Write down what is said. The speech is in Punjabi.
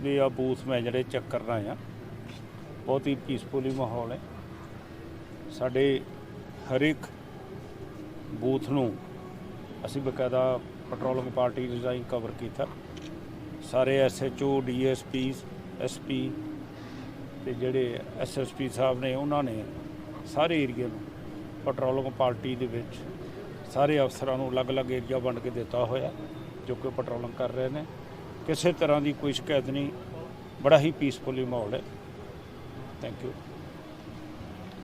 ਵੀ ਆ ਬੂਥ ਮੈਂ ਜਿਹੜੇ ਚੈੱਕ ਕਰਨਾ ਆ ਬਹੁਤ ਹੀ ਪੀਸਫੁਲੀ ਮਾਹੌਲ ਹੈ। ਸਾਡੇ ਹਰ ਇੱਕ ਬੂਥ ਨੂੰ ਅਸੀਂ ਬਕਾਇਦਾ ਪੈਟਰੋਲਿੰਗ ਪਾਰਟੀ ਡਿਜ਼ਾਈਨ ਕਵਰ ਕੀਤਾ। ਸਾਰੇ ਐਸਐਚਓ ਡੀਐਸਪੀਸ ਐਸਪੀ ਤੇ ਜਿਹੜੇ ਐਸਐਸਪੀ ਸਾਹਿਬ ਨੇ, ਉਹਨਾਂ ਨੇ ਸਾਰੇ ਏਰੀਆ ਨੂੰ ਪੈਟਰੋਲਿੰਗ ਪਾਰਟੀ ਦੇ ਵਿੱਚ ਸਾਰੇ ਅਫਸਰਾਂ ਨੂੰ ਅਲੱਗ-ਅਲੱਗ ਏਰੀਆ ਵੰਡ ਕੇ ਦਿੱਤਾ ਹੋਇਆ, ਜੋ ਕਿ ਪੈਟਰੋਲਿੰਗ ਕਰ ਰਹੇ ਨੇ। ਕਿਸੇ ਤਰ੍ਹਾਂ ਦੀ ਕੋਈ ਸ਼ਿਕਾਇਤ ਨਹੀਂ। ਬੜਾ ਹੀ ਪੀਸਫੁਲੀ ਮਾਹੌਲ ਹੈ। Thank you